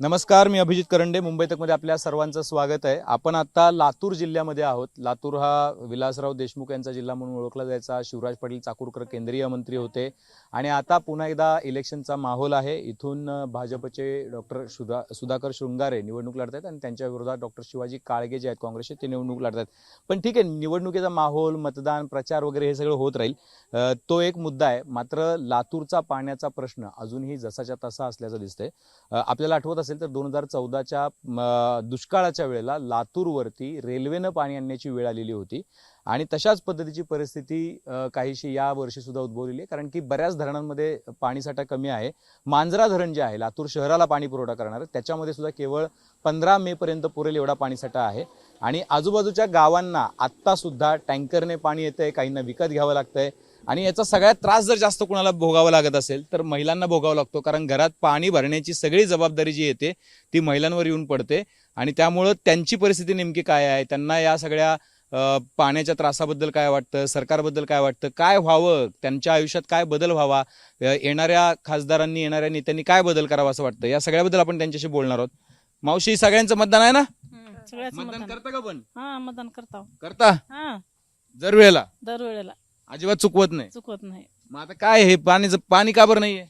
नमस्कार मी अभिजित करंडे. मुंबई तकमध्ये आपल्या सर्वांचं स्वागत आहे. आपण आता लातूर जिल्ह्यामध्ये आहोत. लातूर हा विलासराव देशमुख यांचा जिल्हा म्हणून ओळखला जायचा. शिवराज पाटील चाकूरकर केंद्रीय मंत्री होते. आणि आता पुन्हा एकदा इलेक्शनचा माहोल आहे. इथून भाजपचे डॉक्टर सुधा सुधाकर शृंगारे निवडणूक लढत आहेत आणि त्यांच्या विरोधात डॉक्टर शिवाजी काळगे जे आहेत काँग्रेसचे ते निवडणूक लढत आहेत. पण ठीक आहे निवडणुकीचा माहोल मतदान प्रचार वगैरे हे सगळं होत राहील. तो एक मुद्दा आहे. मात्र लातूरचा पाण्याचा प्रश्न अजूनही जसाच्या तसा असल्याचं दिसतंय. आपल्याला आठवत असेल तर दोन हजार चौदाच्या दुष्काळाच्या वेळेला लातूरवरती रेल्वेनं पाणी आणण्याची वेळ आलेली होती. आणि तशाच पद्धतीची परिस्थिती काहीशी या वर्षी सुद्धा उद्भवलेली आहे. कारण की बऱ्याच धरणांमध्ये पाणीसाठा कमी आहे. मांजरा धरण जे आहे लातूर शहराला पाणी पुरवठा करणार त्याच्यामध्ये सुद्धा केवळ पंधरा मे पर्यंत पुरेल एवढा पाणीसाठा आहे. आणि आजूबाजूच्या गावांना आत्ता सुद्धा टँकरने पाणी येतंय काहींना विकत घ्यावं लागतंय. आणि याचा सगळ्यात त्रास जर जास्त कुणाला भोगावा लागत असेल तर महिलांना भोगावा लागतो. कारण घरात पाणी भरण्याची सगळी जबाबदारी जी येते ती महिलांवर येऊन पडते. आणि त्यामुळं त्यांची परिस्थिती नेमकी काय आहे? त्यांना या सगळ्या पाण्याच्या त्रासाबद्दल काय वाटतं? सरकारबद्दल काय वाटतं? काय व्हावं? त्यांच्या आयुष्यात काय बदल व्हावा? येणाऱ्या खासदारांनी येणाऱ्या नेत्यांनी काय बदल करावा असं वाटतं? या सगळ्याबद्दल आपण त्यांच्याशी बोलणार आहोत. मावशी सगळ्यांचं मतदान आहे ना? मतदान करता का पण? हा मतदान करता करता? हा. जर वेळेला दरवेळेला. अजिबात चुकवत नाही. चुकवत नाही. मग आता काय हे? पाणीचं पाणी का बरं नाहीये?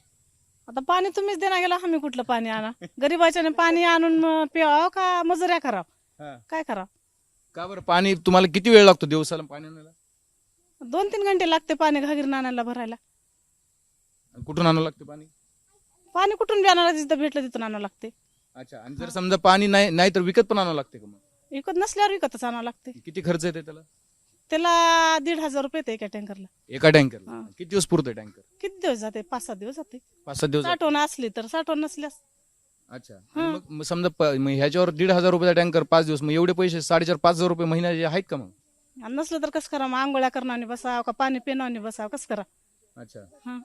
आता पाणी तुम्हीच देणार गेला आम्ही कुठलं पाणी आणा? गरीबाच्याने पाणी आणून मग का मजुऱ्या करावं? हा. काय करावं? का बरं पाणी तुम्हाला किती वेळ लागतो दिवसाला पाणी आणायला? दोन तीन घंटे लागते पाणी घागरीन आणायला भरायला. आणि कुठून आणावं लागतं पाणी? पाणी कुठून बी आणायला जिथं भेटलं तिथून आणावं लागते. अच्छा आणि जर समजा पाणी नाही नाही तर विकत पण आणावं लागते का मग? विकत नसल्यावर विकतच आणावं लागते. किती खर्च येते त्याला? त्याला दीड हजार रुपये येते एका टँकरला. एका टँकरला? हा. किती दिवस पुरतोय टँकर? किती दिवस जाते? पाच सात दिवस जाते. पाच सात दिवस साठवण असली तर साठवण नसल्यास. अच्छा. आणि मग मग समजा प- मग ह्याच्यावर दीड हजार रुपयाचा टँकर पाच दिवस मग एवढे पैसे साडेचार पाच हजार रुपये महिन्याचे आहेत का मग? आणि नसलं तर कसं करा? मग आंघोळ्या करणाने बसावं का? पाणी पिणाने बसावं? कसं करा? अच्छा. हा.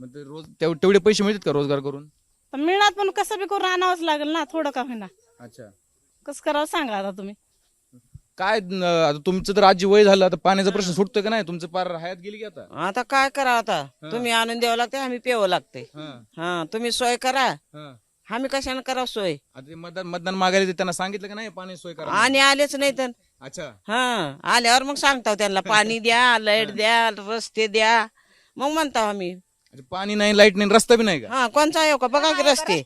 मग ते रोज तेव- तेवढे पैसे मिळतात का रोजगार करून? तर मिळणार पण कसं बी करून आणावंच लागेल ना? थोडं का होईना. अच्छा. कसं करावं सांगा आता तुम्ही. काय न- आता तुमचं तर आजी वय झालं आता पाण्याचा प्रश्न सुटतोय का नाही? तुमचं पार हयात गेली की आता? आता काय करा आता? तुम्ही आणून द्यावं लागते आम्ही प्यावं लागते हा, हा तुम्ही सोय करा. हा. आम्ही कशाने करावं सोय? आता ते मतदान मतदान मागायला ते त्यांना सांगितलं का नाही पाणी सोय करा आणि आलेच नाही तर. अच्छा. हा आल्यावर मग सांगताव त्यांना पाणी द्या लाइट द्या रस्ते द्या. मग म्हणताव आम्ही. अच्छा, पाणी नाही लाइट नाही रस्ता बी नाही का? हा कोणचा येऊ का? बघा की रस्ते.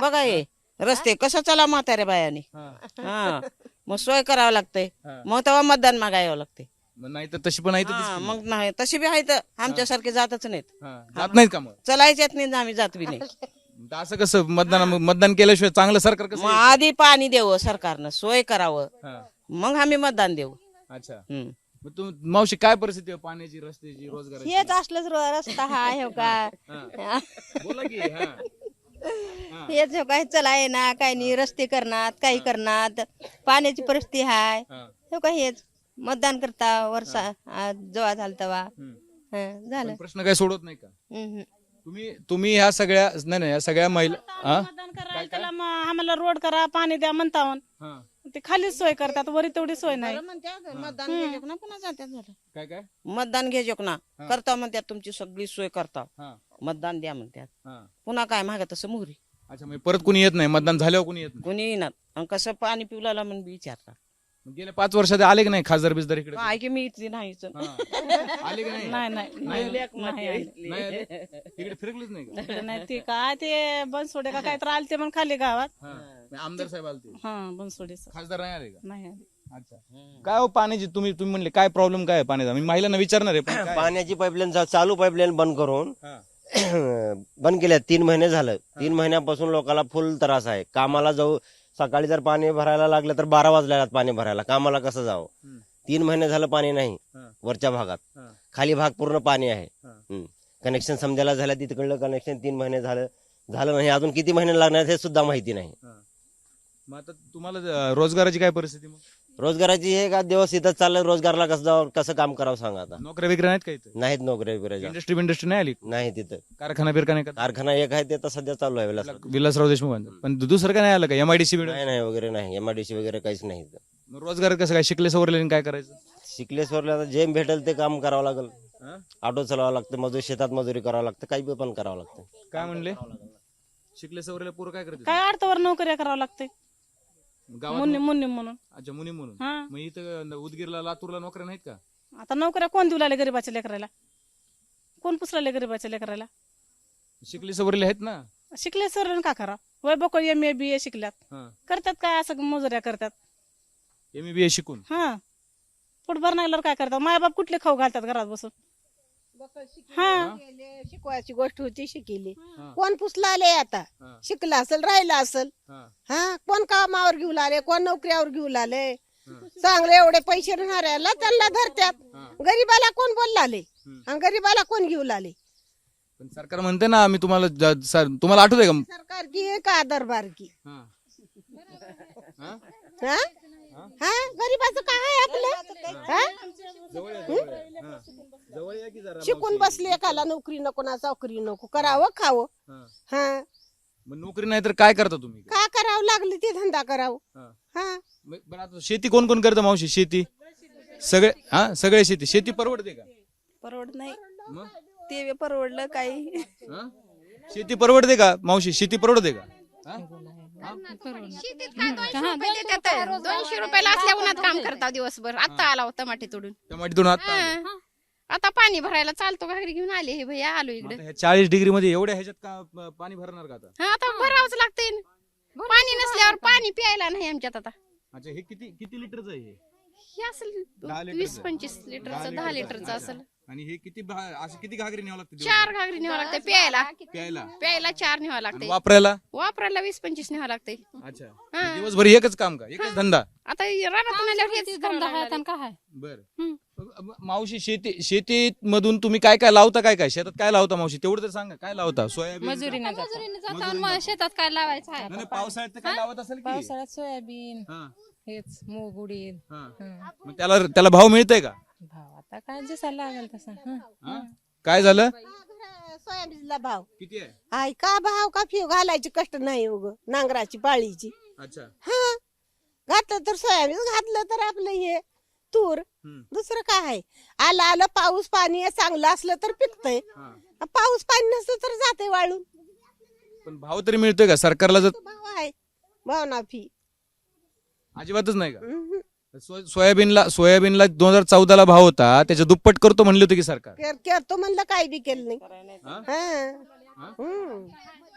बघा हे रस्ते. कसं चला म्हाताऱ्या बायाने? हा. मग सोय करावं लागतंय. हा. मग तेव्हा मतदान मागावं लागते मग नाही तर तशी पण आहे तर हा. मग नाही. तशी बी आहे तर आमच्यासारखे जातच नाहीत. हा, जात नाहीत का मग? चलायच येत नाही आम्ही जात बी नाही. तर असं कसं मतदान मतदान केल्याशिवाय चांगलं सरकार कसं मग आधी पाणी देऊ सरकारनं सोय करावं. हा, मग आम्ही मतदान देऊ. अच्छा. हम्म. मग तुम मावशी काय परिस्थिती आहे पाण्याची रस्त्याची रोजगाराची? हेच असलंच रस्ता हा हे का. बोला की हा. हेच हो काय चला ना काही नाही रस्ते करणार काही करणार पाण्याची परिस्थिती हाय. हा. हो का हेच मतदान करता वर्षा जेव्हा झालं तेव्हा. हं, झालं. पण प्रश्न काय सोडत नाही का? हम्म. तुम्ही तुम्ही ह्या सगळ्या नाही नाही या सगळ्या महिला हा? मतदान करा त्याला मग आम्हाला रोड करा पाणी द्या म्हणतावन. हा. ते खालीच सोय करतात वरी तेवढी सोय नाही. मतदान घ्यायचे ना पुन्हा जात्यात झालं. काय काय? मतदान घ्यायचे ना. करता म्हणतात तुमची सगळी सोय करता. हा. मतदान द्या म्हणतात हा. पुन्हा काय मागा तसं मोहरी. अच्छा म्हणजे परत कोणी येत नाही? मतदान झाल्यावर कोणी येत नाही? कोणी येणार. आणि कसं पाणी पिवला म्हणून बी विचारता मग गेल्या पाच वर्षात आले की नाही खासदार बिजदार इकडे? काय की मी इथली नाहीच हा. आले की नाही? नाही नाही. नाही नाही आले. नाही आले? इकडे फिरकलेच नाही का? इकडे नाही. ते काय ते बनसोडे का काय तर आलते मग खाली गावात. हा. आमदार साहेब आलते. हा बनसोडीच. खासदार नाही आले का? नाही आले. अच्छा. काय हो पाण्याची? तुम्ही तुम्ही म्हणले काय प्रॉब्लेम काय आहे पाण्याचा? मी महिलांना विचारणार आहे पण काय? पाण्याची पाईपलाईन चालू पाईपलाईन बंद करून हा. बंद केल्या तीन महिने झालं. तीन महिन्यापासून लोकांना फुल त्रास आहे. कामाला जाऊ सकाळी जर पाणी भरायला लागलं तर बारा वाजल्या पाणी भरायला. कामाला कसं जावं. तीन महिने झालं पाणी नाही. वरच्या भागात. खाली भाग पूर्ण पाणी आहे. कनेक्शन समजायला झालं तिकडलं कनेक्शन तीन महिने झालं. झालं नाही अजून किती महिने लागणार हे सुद्धा माहिती नाही. मग आता तुम्हाला रोजगाराची काय परिस्थिती मग? रोजगाराची हे का दिवस इथं चाललं रोजगारला कसं जावं कसं काम करावं सांगा आता. नोकऱ्या विक्री नाहीत का इथं? नाहीत नोकऱ्या बिकऱ्या इंडस्ट्री इंडस्ट्री नाही आली? नाही तिथं. कारखाना बिरखाना का कारखाना एक आहे ते तर सध्या चालू आहे विलास विलासराव देशमुखांचं पण दुसरं काय नाही आलं का? एमआयडीसी नाही नाही वगैरे नाही. एमआयडीसी वगैरे काहीच नाही इथं. रोजगार कसं काय? शिकले सवरले काय करायचं? शिकले सवरले आता जे भेटेल ते काम करावं लागेल. हा? ऑटो चालवावं लागतं मजूर शेतात मजुरी करावं लागतं काही बी पण करावं लागतं. काय म्हणले? शिकले सवरले पोरं काय करते काय अर्थवर नोकऱ्या करावं लागते गावात मुन्नी मुन्नी म्हणून. अच्छा मुनी म्हणून. हा. मग इथं उदगीरला लातूरला नोकऱ्या नाहीत का? आता नोकऱ्या कोण देऊ लागले गरीबाच्या लेकराला? कोण पुसराले गरीबाच्या लेकराला? शिकले सवरले आहेत ना? शिकले सर का करा वय बकोळ एम ए बी ए शिकल्यात. हा. करतात काय असं मजुऱ्या करतात? एम बी ए शिकून? हा. पोटभर नाही काय करतात? मायबाप कुठले खाऊ घालतात घरात बसून? हा. शिकवायची गोष्ट होती शिकली. हा. कोण पुसला आले आता? हा. शिकला असेल राहिला असेल. हा. हा? कोण कामावर घेऊ लागले कोण नोकरीवर घेऊ लागले चांगले एवढे पैसे राहणाऱ्याला त्यांना धरत्यात. गरीबाला कोण बोललाले. आणि गरीबाला कोण घेऊ लागले पण सरकार म्हणते ना आम्ही तुम्हाला ज- सर- तुम्हाला आठवत आहे का? सरकार की का दरबार की हा. हा? हा? हा? गरीबाचं काय आहे आपलं? हा? जवळ या, की जरा शिकून मावशी. बसले एकाला नोकरी नको ना चौकरी नको करावं खावं. हा. हा. मग नोकरी नाही तर काय करता तुम्ही? का करावं लागले ते धंदा करावं? हा. हा. मग- बरं आता शेती कोण कोण करतं मावशी? शेती? सगळे हा? सगळे शेती. शेती परवडते का? परवडत नाही. मग? ते बी परवडलं काही. हा? शेती परवडते का? मावशी शेती परवडते का? हा? दोनशे रुपयाला असल्या उन्हात काम करता दिवसभर. आता आला होता टमाटे तोडून. टमाटीतून आता. हा. पाणी भरायला चालतो घरी घेऊन आले हे भैया आलो इकडे. चाळीस डिग्री मध्ये एवढ्या ह्याच्यात का प- पाणी भरणार का आता? हा आता भरावंच लागतंय. ना. पाणी नसल्यावर पाणी प्यायला नाही आमच्यात आता. अच्छा हे किती किती लिटरचं आहे हे? हे असेल दहा लिटरचं. वीस पंचवीस लिटरचं दहा लिटरचं असेल. आणि हे किती भा- असं किती घागरी न्यावं लागते चार घागरी न्यावं लागते प्यायला. प्यायला? प्यायला चार न्यावं आणि लागते वापरायला? वापरायला वीस पंचवीस न्यावं लागते. अच्छा. हा. दिवसभर एकच काम का? एकच धंदा? आता रानातून आल्यावर हेच करावं लागलं. बर. हम्म. मावशी शेती शेतीमधून तुम्ही काय काय लावता काय काय? शेतात काय लावता मावशी? तेवढं तर सांगा काय लावता? सोयाबीन? जातो. मजुरीने मग शेतात काय लावायचं आहे? नाही, नाही, पावसाळ्यात तर काय लावत असेल की? पावसाळ्यात सोयाबीन हा, हेच मूग उडीद. हा. हं. मग त्याला त्याला भाव मिळतोय का? भाव. आता काय जसा लागेल तसा हं. हा? काय झालं? सोयाबीनला भाव. किती आहे? हाय का भाव? का फिव? घालायची कष्ट नाही उग नांगराची पाळीची. अच्छा. हा? घातलं तर सोयाबीन घातलं तर आपलं हे तूर. हम्म. दुसरं काय आहे? आलं आलं पाऊस पाणी चांगलं असलं तर पिकतंय. हा. पाऊस पाणी नसलं तर जाते वाळून. पण भाव तरी मिळतोय का? सरकारला जर तो भाव आहे. भावना फी. अजिबातच नाही का? हम्म. सोयाबीनला सोयाबीनला दोन हजार चौदाला भाव होता त्याच्या दुप्पट करतो म्हणले होते की सरकार कर- करतो म्हणलं काय बी केलं नाही हा? हा. हा? हम्म.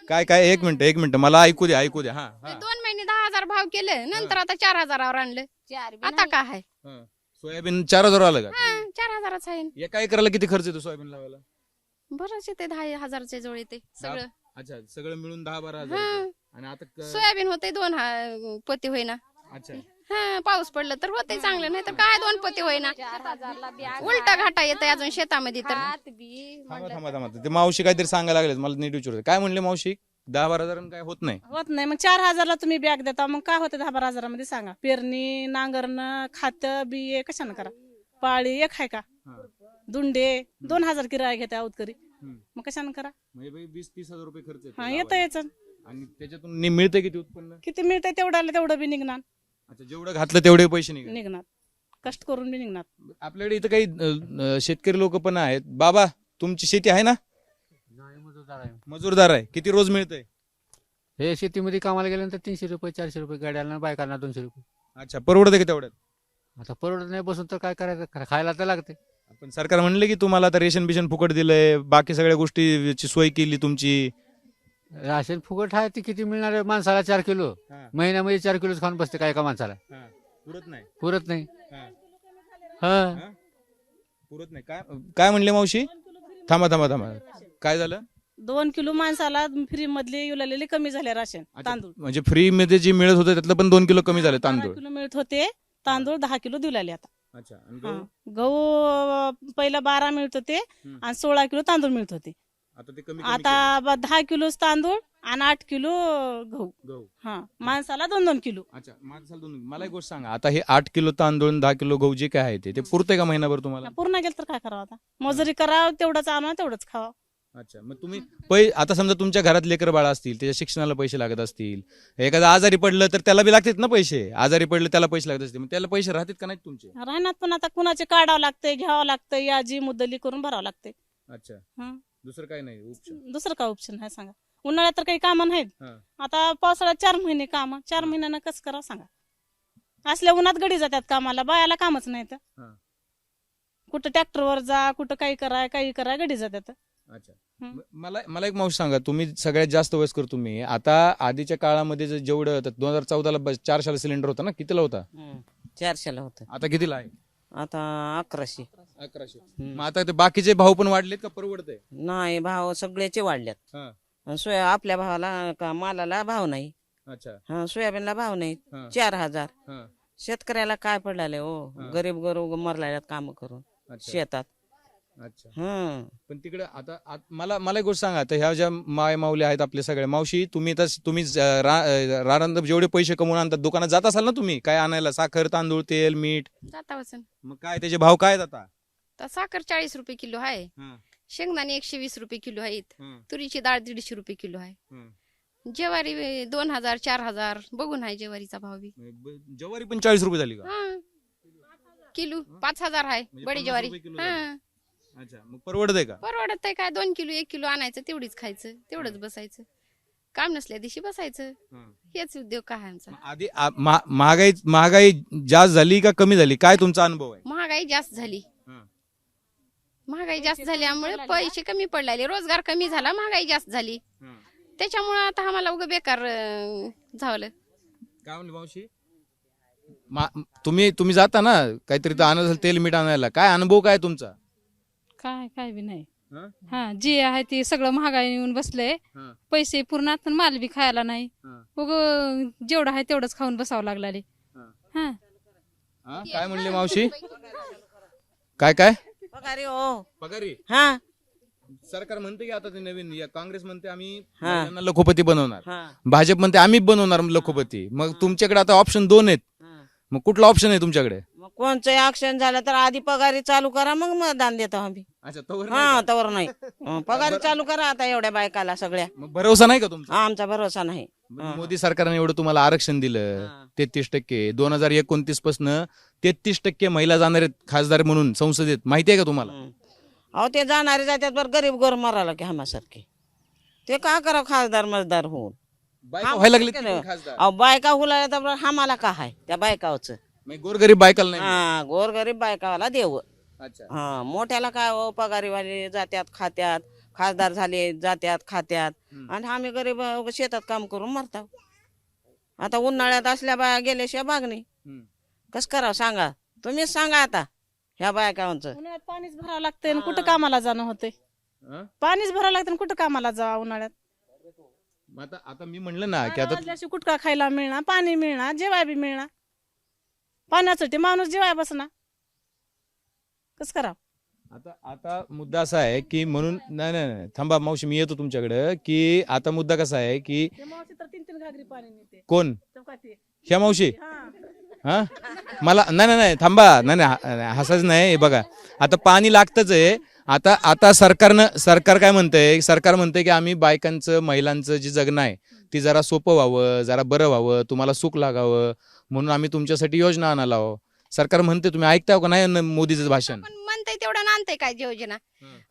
काय काय एक मिनिट एक मिनिट मला ऐकू द्या ऐकू द्या हा हा. दोन महिने दहा हजार भाव केले नंतर आता चार हजारावर आणलं आता काय आहे हा. सोयाबीन चार हजार आलं का हा, चार हजाराच आहे एका एकराला किती खर्च येतो सोयाबीन लावायला बरंच येते दहा हजारच्या जवळ येते सगळं अच्छा सगळं मिळून दहा बारा हजार हा. रुपये. आणि आता क- सोयाबीन होते दोन हा- पोते होईना अच्छा हा पाऊस पडलं तर होते चांगलं नाही तर काय दोन पोते होईना. उलटा घाटा येते अजून शेतामध्ये तर. थांबा थांबा थांबा. ते मावशी काहीतरी सांगायला लागले मला नीट विचारते काय म्हणले मावशी? दहा बारा हजार काय होत नाही. होत नाही. मग चार हजारला तुम्ही बॅग देता मग काय होतं दहा बारा हजारामध्ये सांगा. पेरणी नांगरणं खातं बिये कशानं करा? पाळी एक आहे का. दुंडे दोन हजार किराया घेते अवतकरी. मग कशानं करा? म्हणजे बाई वीस तीस हजार रुपये खर्च येतो हा. येतं याचं. आणि त्याच्यातून नि- मिळतं किती उत्पन्न? किती मिळतंय तेवढ्याला तेवढं बी निघणार. अच्छा जेवढं घातलं तेवढे पैसे निघाले. निघणार. कष्ट करून बी निघणार. आपल्याकडे इथं काही अ, शेतकरी लोक पण आहेत. बाबा तुमची शेती आहे ना? मजूरदार आहे. किती रोज मिळतंय? हे शेतीमध्ये कामाला गेल्यानंतर तीनशे रुपये चारशे रुपये गाड्याला बायकांना दोनशे रुपये. अच्छा परवडतं की तेवढ्यात? आता परवडत नाही बसून तर काय करायचं? खा- खायला तर लागते पण सरकार म्हणले की तुम्हाला आता रेशन बिशन फुकट दिलंय बाकी सगळ्या गोष्टीची सोय केली तुमची. राशन फुकट आहे ते किती मिळणार आहे? माणसाला चार किलो. हा. महिन्यामध्ये चार किलोच खाऊन बसते काय एका माणसाला? पुरत नाही. पुरत नाही. हा. हा. पुरत नाही. काय काय म्हणले मावशी? थांबा थांबा थांबा. काय झालं? दोन किलो माणसाला फ्री मधले युलालेले कमी झाले राशन अच्छा, तांदूळ. म्हणजे फ्री मध्ये जे मिळत होते त्यातलं पण दोन किलो कमी झाले तांदूळ. किलो मिळत होते तांदूळ दहा किलो देऊ लागले आता. अच्छा आणि हा. गहू? गहू अं, पहिला बारा मिळत होते हम्म. आणि सोळा किलो तांदूळ मिळत होते. आता ते कमी कमी आता ब- दहा किलो तांदूळ आणि आठ किलो गहू. गहू. हा माणसाला दोन दोन किलो. अच्छा माणसाला दोन मला एक गोष्ट सांगा. आता हे आठ किलो तांदूळ आणि दहा किलो गहू जे काय आहे ते ते पुरते का महिनाभर तुम्हाला? पूर्ण गेलं तर काय करावं आता? मजुरी करावं तेवढंच आणा तेवढंच खावा. अच्छा मग तुम्ही पै आता समजा तुमच्या घरात लेकर बाळा असतील त्याच्या शिक्षणाला पैसे लागत असतील एखादा आजारी पडलं तर त्याला बी लागतात ना पैसे. आजारी पडलं त्याला पैसे लागत असतील मग त्याला पैसे राहतात का नाहीत तुमचे? राहण्यात पण आता कुणाचे काढावं लागतंय घ्यावं लागतंय याजी मुद्दली करून भरावं लागतंय. अच्छा. हं. दुसरं काही नाही उपचार दुसरं काय ऑप्शन आहे सांगा. उन्हाळ्यात तर काही कामं नाहीत. हा. आता पावसाळ्यात चार महिने काम चार महिन्यानं कसं करावं सांगा. असल्या उन्हात गडी जातात कामाला बायाला कामच नाही तर. हा. कुठं ट्रॅक्टरवर जा कुठं काही कराय काही कराय गडी जातात. अच्छा. म- मला मला एक मावशी सांगा तुम्ही सगळ्यात जास्त वयस्कर तुम्ही. आता आधीच्या काळामध्ये जे- जेवढं दोन हजार चौदाला चारशेला सिलेंडर होता ना कितीला होता. चारशेला होत. आता कितीला आहे? आता अकराशे. अकराशे. मग आता ते बाकीचे भाव पण वाढलेत का परवडतंय? नाही भाव सगळ्याचे वाढल्यात. हा. सोया आपल्या भावाला का मालाला भाव नाही. अच्छा. हा सोयाबीनला भाव नाही. हा. चार हजार. हा. शेतकऱ्याला काय पडलाले हो. गरीब गरीब मरलाल्यात काम करून. अच्छा. शेतात. अच्छा. हम्म. पण तिकडे आता आत- मला मला एक गोष्ट सांगा. आता ह्या ज्या माय माऊली आहेत आपले सगळे मावशी तुम्ही तर तुम्ही ज- रा- अं, रानात जेवढे पैसे कमवून आणतात दुकानात जात असाल ना तुम्ही? काय आणायला? साखर तांदूळ तेल मीठ? जाता मग काय त्याचे भाव काय आहेत आता? तर साखर चाळीस रुपये किलो आहे. हं. शेंगदाणे एकशे वीस रुपये किलो आहेत. हं. तुरीची डाळ दीडशे रुपये किलो आहे. हं. ज्वारी अं, दोन हजार चार हजार बघून आहे ज्वारीचा भाव बी. ब- ज्वारी पण चाळीस रुपये झाली का? हा. किलो पाच हजार आहे म्हणजे बडी ज्वारी. रुपये किलो हा. अच्छा मग परवडत आहे का? परवडत आहे काय? दोन किलो एक किलो आणायचं तेवढीच खायचं तेवढंच बसायचं. काम नसल्या दिवशी बसायचं. हं. हेच उद्योग काय आहे आमचा? मग आधी आ- महागाई महागाई जास्त झाली का कमी झाली? काय तुमचा अनुभव आहे? महागाई जास्त झाली. हं. महागाई जास्त झाल्यामुळे पैसे कमी पडले रोजगार कमी झाला महागाई जास्त झाली. हं. त्याच्यामुळे आता आम्हाला उगं बेकार अं, झालं. काय म्हणली मावशी? मा- तुम्ही तुम्ही जाता ना? काहीतरी तर आणत असेल तेल मीठ आणायला. काय अनुभव काय तुमचा? काय काय बी नाही. हं? हा जे आहे ते सगळं महागाई येऊन बसलंय हं. पैसे पूर्ण पण माल बी खायला नाही. हं. उग जेवढं आहे तेवढंच खाऊन बसावं लागला हं. हा. हा? काय म्हणले मावशी? काय काय? पगारी हो. पगारी? हा. सरकार म्हणते की आता ते नवीन या काँग्रेस म्हणते आम्ही हा. महिलांना लखोपती बनवणार. हा. भाजप म्हणते आम्ही बनवणार लखोपती. मग तुमच्याकडे आता ऑप्शन दोन आहेत. हा. मग कुठला ऑप्शन आहे तुमच्याकडे? मग कोणचं ऍक्शन झालं तर आधी पगारी चालू करा मग मतदान देतो आम्ही. अच्छा तोवर हा तवर नाही. हं, पगारी चालू करा आता एवढ्या बायकाला सगळ्या. मग भरोसा नाही का तुमचा? आमचा भरोसा नाही. मग मोदी सरकारने एवढं तुम्हाला आरक्षण दिलं हा. तेहतीस टक्के. दोन हजार एकोणतीस पासन तेहतीस टक्के महिला जाणार आहेत खासदार म्हणून संसदेत. माहिती आहे का तुम्हाला? हं. अहो ते जाणारे जातात बरं गरीब गोर मराला की आम्हासारखे ते का करा खासदार मजदार होऊन? बायका व्हायला लागले. खासदार? अहो बायका हुलाला तर बरं आम्हाला का आहे त्या बायकावचं. गोरगरीब बायकाला नाही हा गोर गरीब बायकावाला देव अच्छा. हा मोठ्याला काय हो पगारीवाले जात्यात खात्यात खासदार झाले जात्यात खात्यात. आणि आम्ही गरीब अहो, शेतात काम करून मरताव. आता उन्हाळ्यात असल्या बाया गेल्याशिवाय बागणी हं. कस करावं सांगा? तुम्हीच सांगा आता ह्या बायकांचं. उन्हाळ्यात पाणीच भरावं लागतंय आणि कुठं कामाला जाणं होतंय? हं? पाणीच भरावं लागतं आणि कुठं कामाला जा उन्हाळ्यात? मग आता आता मी म्हणलं ना की आता वाजल्याशी कुटका खायला मिळणार? पाणी मिळणार जेवाय बी मिळणार. पाण्यासाठी माणूस जेवाय बसणार. कस करा आता आता मुद्दा असा आहे की म्हणून नाही नाही नाही थांबा मावशी मी येतो तुमच्याकडे की आता मुद्दा कसा आहे की मावशी तर तीन तीन घागरी पाणी नेते. कोण? चौकाती ह्या मावशी? हा. हा? मला नाही नाही नाही थांबा नाही नाही नाही, हसायचं नाही हे बघा. आता पाणी लागतच आहे. आता आता सरकारनं सरकार काय म्हणतंय? सरकार म्हणतंय की आम्ही बायकांचं महिलांचं जे जगणं आहे ती जरा सोपं व्हावं जरा बरं व्हावं तुम्हाला सुख लागावं. म्हणून आम्ही तुमच्यासाठी योजना आणायला हवं सरकार म्हणते तुम्ही ऐकताय का नाही न- मोदीचं भाषण? पण म्हणताय तेवढं आणताय काय योजना.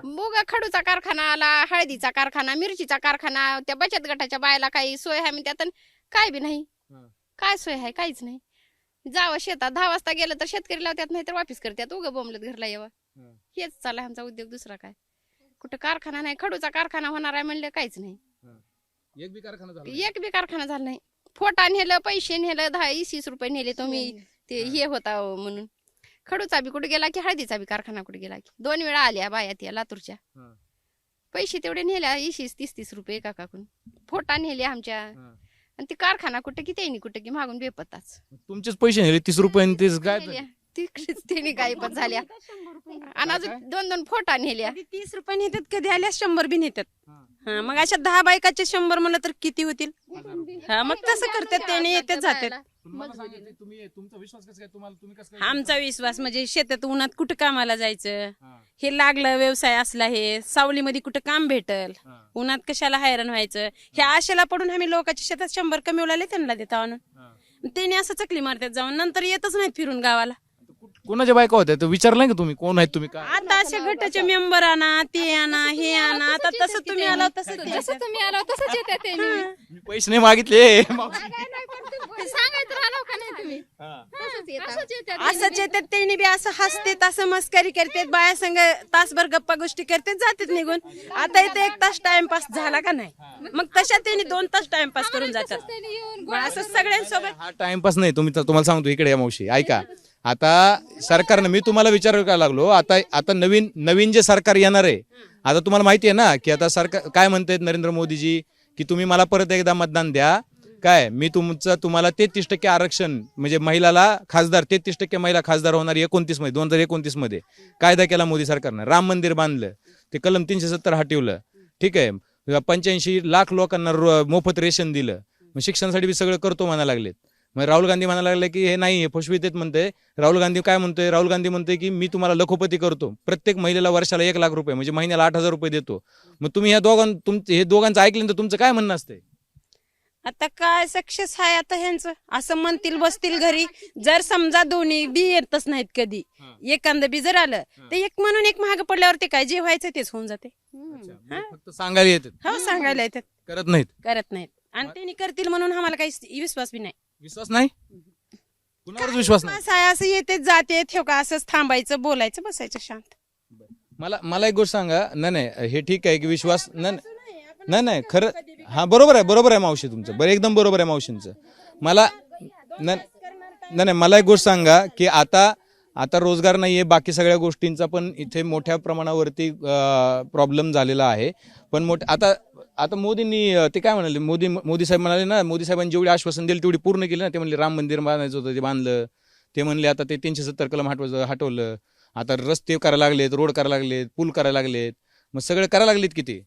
मुग खडूचा कारखाना आला हळदीचा कारखाना मिरचीचा कारखाना त्या बचत गटाच्या बायाला काही सोय आहे म्हणते त्यात काय बी नाही. हं. काय सोय आहे? काहीच नाही. जावं शेतात दहा वाजता गेलं तर शेतकरी लावतात नाही तर वापिस करतात. उगं बोंबलत घरला यावं. हं. हेच चालू आहे आमचा उद्योग दुसरा काय? कुठं कारखाना नाही खडूचा कारखाना होणार आहे म्हणलं काहीच नाही. एक बी कारखाना एक बी कारखाना झाला नाही. फोटा नेलं पैसे नेलं दहा वीस रुपये नेले तुम्ही. ते हे. होता हो म्हणून. खडूचा बी कुठे गेला की हळदीचा बी कारखाना कुठे गेला की? दोन वेळा आल्या बाया त्या लातूरच्या. हं. पैसे तेवढे नेल्या इशीस तीस तीस रुपये एका काकून फोटा नेले आमच्या. आणि ते कारखाना कुठे की त्यांनी कुठे की मागून बेपत्ताच. तुमचेच पैसे नेले तीस रुपये तेच काय नेल्या. तिकडेच त्यांनी गायबच झाल्या. आणि अजून दोन दोन फोटा नेल्या. तीस रुपये नेतात कधी आल्या शंभर बी नेतात. हा. मग अशा दहा बायकाचे शंभर म्हणलं तर किती होतील? हा मग तसं करतात त्याने येतात जातात. तुम्ही तुमचा विश्वास कसा काय तुम्हाला तुम्ही कसं आमचा विश्वास म्हणजे शेतात उन्हात कुठं कामाला जायचं? हे. लागलं व्यवसाय असला हे सावलीमध्ये कुठं काम भेटल? उन्हात कशाला हैराण व्हायचं? ह्या आशेला पडून आम्ही लोकांच्या शेतात शंभर कमी उलाले त्यांना देतो आणून. त्यांनी असं चकली मारतात जाऊन नंतर येतच नाहीत फिरून गावाला. कोणाच्या बायका होत्या? तर विचारलं का तुम्ही? कोण आहेत तुम्ही? काय? आता अशा गटाचे मेंबर आणा ते आणा हे आणा आता तसं तुम्ही आला तसं ते जसं. तुम्ही आलो तसंच येते ते मी. पैसे नाही मागितले. सांगायचं राहिलो का नाही तुम्ही? तसंच येतात. असंच येतात. त्यांनी बी असं हसतेत असं मस्करी करतात बाया संग तासभर गप्पा गोष्टी करतात जातात निघून. आता इथे एक तास टाइमपास झाला का नाही? मग तशा त्यांनी दोन तास टाइमपास करून जातात. मग असं सगळ्यांसोबत हा टाइमपास नाही. तुम्ही तुम्हाला सांगतो इकडे या मावशी ऐका. आता सरकारनं मी तुम्हाला विचारायला लागलो आता आता नवीन नवीन जे सरकार येणार आहे आता तुम्हाला माहिती आहे ना की आता सरकार काय म्हणतायत नरेंद्र मोदीजी की तुम्ही मला परत एकदा मतदान द्या. काय मी तुमचं तुम्हाला तेहतीस टक्के आरक्षण म्हणजे महिलाला खासदार तेहतीस टक्के महिला खासदार होणार एकोणतीसमध्ये दोन हजार एकोणतीसमध्ये कायदा केला मोदी सरकारनं राम मंदिर बांधलं ते कलम तीनशे सत्तर हटवलं ठीक आहे. पंच्याऐंशी लाख लोकांना मोफत रेशन दिलं मग शिक्षणासाठी बी सगळं करतो म्हणा लागलेत. मग राहुल गांधी म्हणायला लागले की हे नाही हे फसवितेत म्हणते राहुल गांधी काय म्हणतोय? राहुल गांधी म्हणतोय की मी तुम्हाला लखोपती करतो. प्रत्येक महिलेला वर्षाला एक लाख रुपये म्हणजे महिन्याला आठ हजार रुपये देतो. मग तुम्ही ह्या दोघां तुमचे हे दोघांचं ऐकल्यानंतर तुमचं काय म्हणणं असतंय? आता काय सक्सेस आहे आता ह्यांचं? असं म्हणतील बसतील घरी. जर समजा दोन्ही बी येतच नाहीत कधी एखादं बी जर आलं तर एक म्हणून एक महाग पडल्यावर ते काय जे व्हायचं तेच होऊन जाते. फक्त सांगायला येतात. हो सांगायला येतात. करत नाहीत. करत नाहीत. आणि त्यांनी करतील म्हणून आम्हाला काही विश्वास बी नाही. विश्वास नाही? कुणावरच विश्वास नाही? असं आहे असं येते जाते ठेव का असंच थांबायचं बोलायचं बसायचं शांत. मला मला एक गोष्ट सांगा. नाही नाही हे ठीक आहे की विश्वास नाही नाही नाही खरं हा बरोबर आहे बरोबर आहे मावशी तुमचं. बरं एकदम बरोबर आहे मावशींचं. मला नाही नाही नाही, मला एक गोष्ट सांगा की आता आता रोजगार नाही आहे बाकी सगळ्या गोष्टींचा पण इथे मोठ्या प्रमाणावरती प्रॉब्लेम झालेला आहे. पण मोठ आता आता मोदींनी ते काय म्हणाले? मोदी मोदी साहेब म्हणाले ना मोदी साहेबांनी जेवढी आश्वासन दिली तेवढी पूर्ण केली ना. ते म्हणले राम मंदिर बांधायचं होतं ते बांधलं. ते म्हणले आता ते तीनशे सत्तर कलम हटवायचं हटवलं. आता रस्ते करायला लागलेत रोड करायला लागलेत पूल करायला लागलेत. मग सगळे करायला लागलेत किती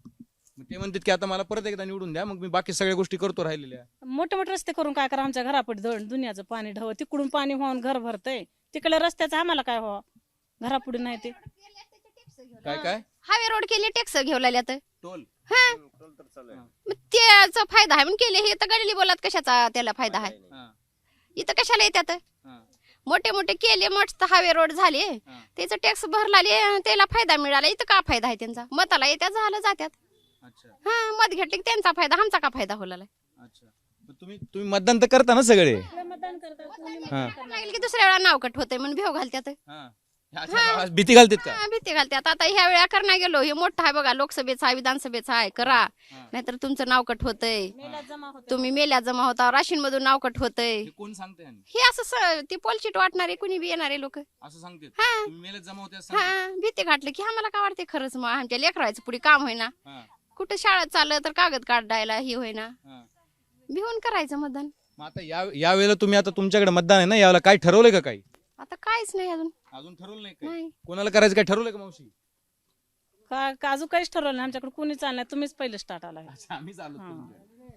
मग ते म्हणतात की आता मला परत एकदा निवडून द्या मग मी बाकी सगळ्या गोष्टी करतो राहिलेल्या. मोठे मोठे रस्ते करून काय करा आमच्या घरापुढे धड दुनियाचं पाणी ढव तिकडून पाणी वाहून घर भरतंय. तिकडे रस्त्याचं आम्हाला काय व्हावं? घरापुढे नाही ते. काय काय हावे रोड केले टॅक्स घेऊ लागले तर. टोल. हा? मग त्याचा फायदा आहे. म्हणून केले हे तर गडली बोलात कशाचा त्याला फायदा आहे? हा. इथं कशाला येतात हा. मोठे मोठे केले मस्त हावे रोड झाले. त्याचं टॅक्स भरला त्याला फायदा मिळाला. इथं का फायदा आहे त्यांचा? मताला येत्या झालं जात्यात. अच्छा. हा मत घेतले की त्यांचा फायदा आमचा का फायदा होला अच्छा. मग तुम्ही तुम्ही मतदान तर करता ना सगळे? हा. लागेल की दुसऱ्या वेळा नाव कट होते म्हणून भेव घालत्यात. हा. अच्छा, भीती घालतात का? हा, भीती घालत्यात आता ह्या वेळा करणार गेलो हे मोठं आहे बघा लोकसभेचा आहे विधानसभेचा आहे करा. नाहीतर तुमचं नाव कट होतंय. तुम्ही मेल्या जमा होता राशीन मधून नाव कट होतंय. हे कोण सांगते हे असं स- ती पोलशीट वाटणारे कुणी बी येणारे लोक. असं सांगते हा. तुम्ही मेले जमा होते असं सांगते. हा भीती घातलं की आम्हाला काय वाटते खरंच मग? आमच्या लेकरायचं पुढे काम होईना. हा. कुठं शाळेत चाललं तर कागद काढायला ही होईना. हा. भिवून करायचं मतदान. मग आता या या वेळेला तुम्ही आता तुमच्याकडे मतदान आहे ना? यावेळेला काय ठरवलंय का काही? आता काहीच नाही अजून. अजून ठरवलं नाही काय नाही. कोणाला करायचं काय? ठरवलंय का मावशी? का का अजून काहीच ठरवलं नाही. आमच्याकडे कोणीच आलं नाही. तुम्हीच पहिले स्टार्ट आला. आम्ही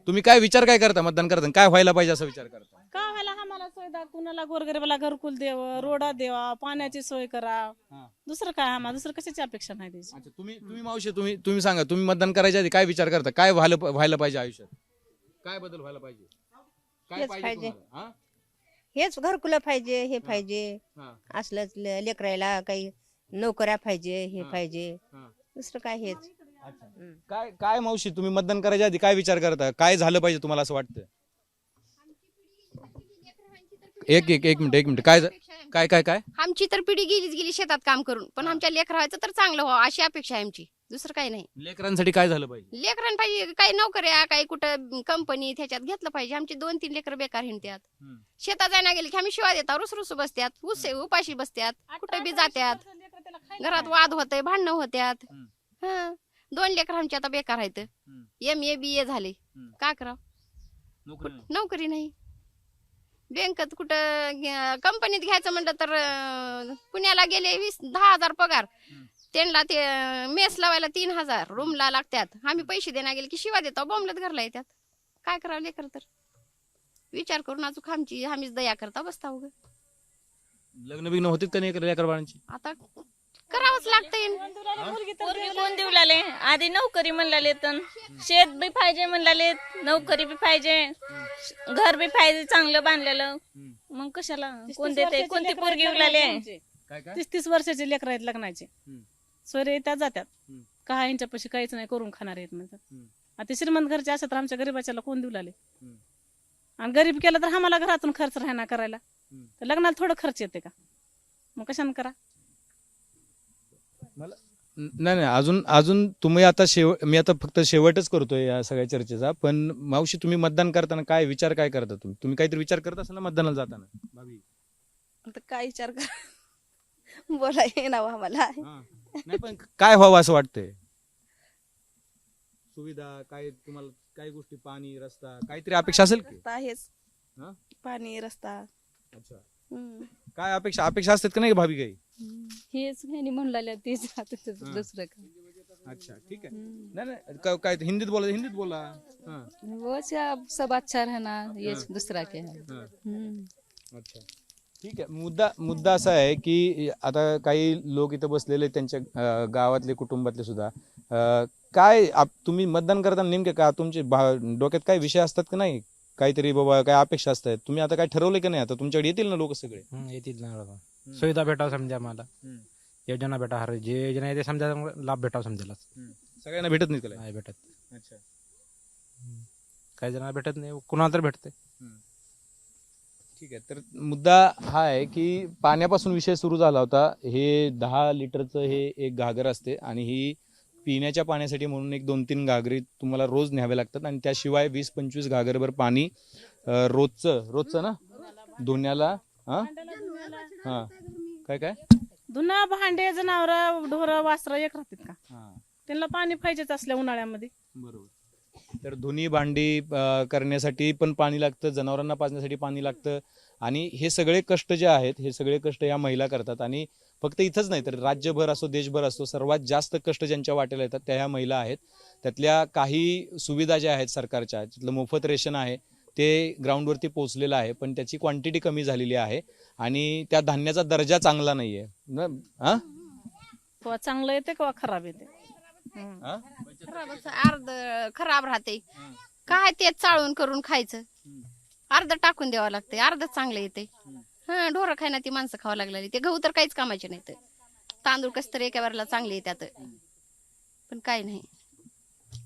तुम्ही काय विचार काय करता? मतदान करता काय व्हायला पाहिजे असं विचार करता? का व्हायला? आम्हाला सुविधा कुणाला? गोरगरीबाला घरकुल द्यावं रोडा द्यावा पाण्याची सोय करा. हा. दुसरं काय? आम्हाला दुसरं कशाची अपेक्षा नाही त्याची? अच्छा तुम्ही तुम्ही मावशी तुम्ही तुम्ही सांगा. तुम्ही मतदान करायच्या आधी काय विचार करता? काय व्हायला व्हायला पाहिजे आयुष्यात? काय बदल व्हायला पाहिजे? काय पाहिजे पाहिजे. तुम्हाला? हा? हेच घरकुलं पाहिजे हे पाहिजे. हा. असलंच ले- लेकरायला काही नोकऱ्या पाहिजे हे हा. पाहिजे. हा. दुसरं काय हेच. काय काय मावशी तुम्ही मतदान करायच्या आधी काय विचार करता? काय झालं पाहिजे तुम्हाला असं वाटतं? एक एक एक मिनिट एक मिनिट. काय झा- काय काय काय? आमची तर पिढी गेलीच गेली शेतात काम करून. पण आमच्या लेकराचं तर चांगलं व्हावं अशी अपेक्षा आहे आमची. दुसरं काही नाही. लेकरांसाठी काय झालं पाहिजे लेकरांना पाहिजे काही नोकऱ्या काही कुठं कंपनी त्याच्यात घेतलं पाहिजे. आमची दोन तीन लेकर बेकार हिंडत्यात हम्म. शेतात जायला गेले की आम्ही शिवा देतात रुस रुस बसत्यात उस उपाशी बसत्यात कुठं बी जात्यात. घरात वाद होतय भांडणं होत्यात. हम्म. हा. दोन लेकर आमची आता बेकार आहेत. हम्म. एम ए बी ए झाले. हम्म. का करावं? नोकरी नाही. नोकरी नाही. बँकेत कुठं कंपनीत घ्यायचं म्हणलं तर अं, पुण्याला गेले वीस दहा हजार पगार. त्यांना ते मेस लावायला तीन हजार रूमला लागतात. आम्ही पैसे देणार गेले की शिवा देतो बॉम्बलत घरला येतात. काय करावं लेकर तर? विचार करून अजून आमची आम्हीच दया करता बसता उग. लग्न बिग्न होते का नाही लेकर बाळांची? आता करावंच लागतंय. कोण देऊ लागले? आधी नोकरी म्हणलाले तर शेत बी पाहिजे म्हणलाले नोकरी बी पाहिजे. घर बी पाहिजे चांगलं बांधलेलं. मग कशाला? कोण देते? कोणती पोरगी येऊ लागले? काय काय? तीस तीस वर्षाचे लेकर आहेत लग्नाचे. सोयरे येतात जातात. हम्म. का यांच्यापाशी काहीच नाही करून खाणार आहेत म्हणतात. हम्म. आता श्रीमंत घरचे असतात तर आमच्या गरीबाच्याला कोण देऊ लागले? हम्म. आणि गरीब केलं तर आम्हाला घरातून खर्च राहणार करायला. हम्म. तर लग्नाला थोडं खर्च येते का? मग कशाने करा? नाही नाही अजून अजून तुम्ही आता शेव मी आता फक्त शेवटच करतोय या सगळ्या चर्चेचा. पण मावशी तुम्ही मतदान करताना काय विचार काय करता तुम्ही? तुम्ही काहीतरी विचार करत असाल ना मतदानाला जाताना? भाभी. आता काय विचार कर? बोलाय ना आम्हाला. हा. नाही पण काय व्हावं असं वाटतंय? सुविधा काय तुम्हाला काही गोष्टी पाणी रस्ता काहीतरी अपेक्षा असेल की? रस्ता आहेच. हा? पाणी रस्ता. अच्छा. हम्म. काय अपेक्षा अपेक्षा असतात का नाही भाभी काही हेच नाही म्हणलं तेच हा. दुसरं काय अच्छा ठीक आहे. नाही नाही का- काय हिंदीत बोला हिंदीत बोला. हा. वो सब अच्छा रहना ये दूसरा क्या. है हा. हम्म. अच्छा. ठीक आहे. मुद्दा मुद्दा असा आहे की आता काही लोक इथं बसलेले त्यांच्या अं, गावातले कुटुंबातले सुद्धा. अं, काय आप- तुम्ही मतदान करताना नेमके का तुमचे भा- डोक्यात काय विषय असतात का नाही? काहीतरी बाबा काय अपेक्षा असतात. तुम्ही आता काय ठरवलं की नाही? आता तुमच्याकडे येतील ना लोक सगळे? हं, येतील ना बाबा सुविधा भेटावं समजा आम्हाला. हम्म. योजना भेटा हर जे योजना आहे ते समजा लाभ भेटावं समजायला सगळ्यांना भेटत नाही त्याला नाही भेटत. अच्छा. काही जणांना भेटत नाही कुणाला तर भेटते ठीक आहे. तर मुद्दा हा आहे की पाण्यापासून विषय सुरू झाला होता. हे दहा लिटरचं हे एक घागर असते आणि ही पिण्याच्या पाण्यासाठी म्हणून एक दोन तीन घागरी तुम्हाला रोज न्यावे लागतात आणि त्याशिवाय वीस पंचवीस घागरभर पाणी अं, रोजचं रोजचं ना? धुण्याला हा? हा. काय काय? धुना भांडे जनावर ढोर वासर एक राहतात का? हा. त्यांना पाणी पाहिजेच असल्या उन्हाळ्यामध्ये. बरोबर. तर धुनी भांडी करण्यासाठी पण पाणी लागतं जनावरांना पाजण्यासाठी पाणी लागतं. आणि हे सगळे कष्ट जे आहेत हे सगळे कष्ट या महिला करतात. आणि फक्त इथंच नाही तर राज्यभर असो देशभर असो सर्वात जास्त कष्ट ज्यांच्या वाटेला येतात त्या ह्या महिला आहेत. त्यातल्या काही सुविधा ज्या आहेत सरकारच्या तिथलं मोफत रेशन आहे ते ग्राउंडवरती पोहोचलेलं आहे पण त्याची क्वांटिटी कमी झालेली आहे. आणि त्या धान्याचा दर्जा चांगला नाही आहे हा चांगलं येते किंवा खराब येते? हा? खराबच अर्ध खराब राहते. काय ते चाळून करून खायचं? अर्ध टाकून द्यावं लागतंय अर्ध चांगलं येते हा ढोरं खायना ती माणसं खावं लागलेली. ते गहू तर काहीच कामाचे नाहीत. तांदूळ कस तर एका वेळेला चांगले येतात. पण काय नाही.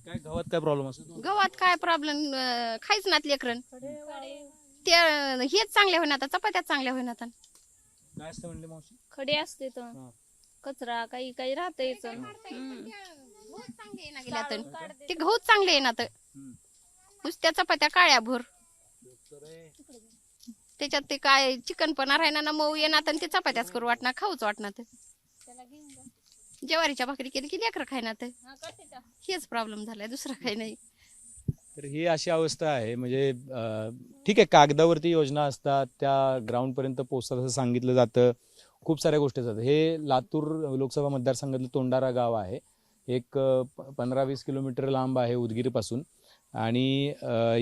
काय गावात काय प्रॉब्लेम असतो? गव्हात काय प्रॉब्लेम खायच नात लेकरन ते अं, हेच चांगले होईना आता चपात्याच चांगल्या होईना आता. काय असतं म्हणले मावशी? खडे असते तर. कचरा काही काही राहते ते गहूच चांगले येणार तर. नुसत्या चपात्या काळ्या भोर त्याच्यात ते काय चिकनपणा राहणार ना मऊ येणार आणि ते चपात्याच करू वाटणार खाऊच वाटणार तर. ज्वारीच्या भाकरी केली की लेकर खायना तर. हेच प्रॉब्लेम झालाय दुसरा काही नाही. तर ही अशी अवस्था आहे म्हणजे ठीक आहे कागदावरती योजना असतात त्या ग्राउंडपर्यंत पोहोचतात असं सांगितलं जातं. खूप साऱ्या गोष्टी असतात. हे लातूर लोकसभा मतदारसंघातलं तोंडारा गाव आहे. एक पंधरा वीस किलोमीटर लांब आहे उदगीरपासून. आणि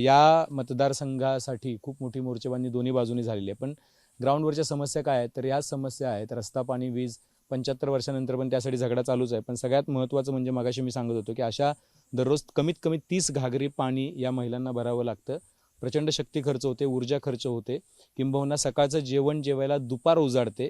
या मतदारसंघासाठी खूप मोठी मोर्चेबांधणी दोन्ही बाजूनी झालेली आहे. पण ग्राउंडवरच्या समस्या काय आहेत? तर या समस्या आहेत. रस्ता पाणी वीज पंच्याहत्तर वर्षानंतर पण त्यासाठी झगडा चालूच आहे. पण सगळ्यात महत्त्वाचं म्हणजे मगाशी मी सांगत होतो की अशा दररोज कमीत कमी तीस घागरी पाणी या महिलांना भरावं लागतं. प्रचंड शक्ती खर्च होते ऊर्जा खर्च होते. किंबहुना सकाळचं जेवण जेवायला दुपार उजाडते.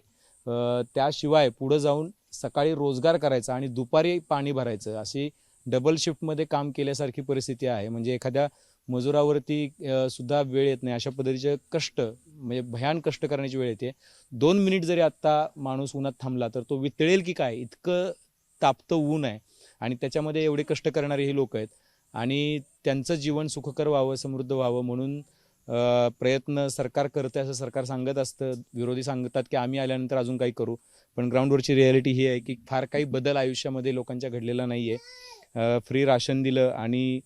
त्याशिवाय पुढं जाऊन सकाळी रोजगार करायचा आणि दुपारी पाणी भरायचं अशी डबल शिफ्टमध्ये काम केल्यासारखी परिस्थिती आहे. म्हणजे एखाद्या मजुरावरती सुद्धा वेळ येत नाही. अशा पद्धतीचे कष्ट म्हणजे भयान कष्ट करण्याची वेळ येते. दोन मिनिट जरी आत्ता माणूस उन्हात थांबला तर तो वितळेल की काय? इतकं तापतं ऊन आहे. आणि त्याच्यामध्ये एवढे कष्ट करणारे ही लोक आहेत. आणि त्यांचं जीवन सुखकर व्हावं समृद्ध व्हावं म्हणून प्रयत्न सरकार करते असं सरकार सांगत असतं. विरोधी सांगतात की आम्ही आल्यानंतर अजून काही करू. पण ग्राउंडवरची रियालिटी ही आहे की फार काही बदल आयुष्यामध्ये लोकांच्या घडलेला नाही आहे फ्री राशन दिलं आणि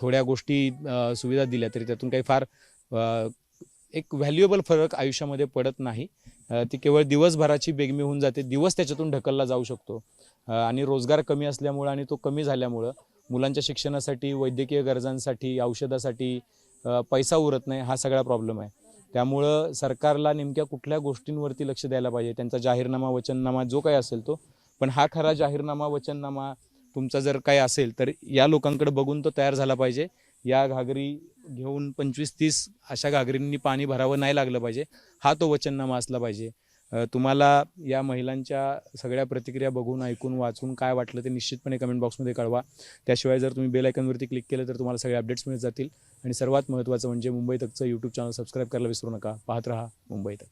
थोड्या गोष्टी सुविधा दिल्या तरी त्यातून काही फार एक व्हॅल्युएबल फरक आयुष्यामध्ये पडत नाही. ती केवळ दिवसभराची बेगमी होऊन जाते. दिवस त्याच्यातून ढकलला जाऊ शकतो. आणि रोजगार कमी असल्यामुळं आणि तो कमी झाल्यामुळं मुलांच्या शिक्षणासाठी वैद्यकीय गरजांसाठी औषधासाठी पैसा उरत नाही हा सगळा प्रॉब्लेम आहे. त्यामुळं सरकारला नेमक्या कुठल्या गोष्टींवरती लक्ष द्यायला पाहिजे? त्यांचा जाहीरनामा वचननामा जो काही असेल तो. पण हा खरा जाहीरनामा वचननामा तुमचा जर काही असेल तर या लोकांकडे बघून तो तयार झाला पाहिजे. या घागरी घेऊन पंचवीस तीस अशा घागरींनी पाणी भरावं नाही लागलं पाहिजे. हा तो वचननामा असला पाहिजे. तुम्हाला या महिलांच्या सगळ्या प्रतिक्रिया बघून ऐकून वाचून काय वाटलं ते निश्चितपणे कमेंट बॉक्समध्ये कळवा. त्याशिवाय जर तुम्ही बेल आयकनवरती क्लिक केलं तर तुम्हाला सगळे अपडेट्स मिळत जातील. आणि सर्वात महत्त्वाचं म्हणजे मुंबई तकचं यूट्यूब चॅनल सबस्क्राईब करायला विसरू नका. पाहत रहा मुंबई तक.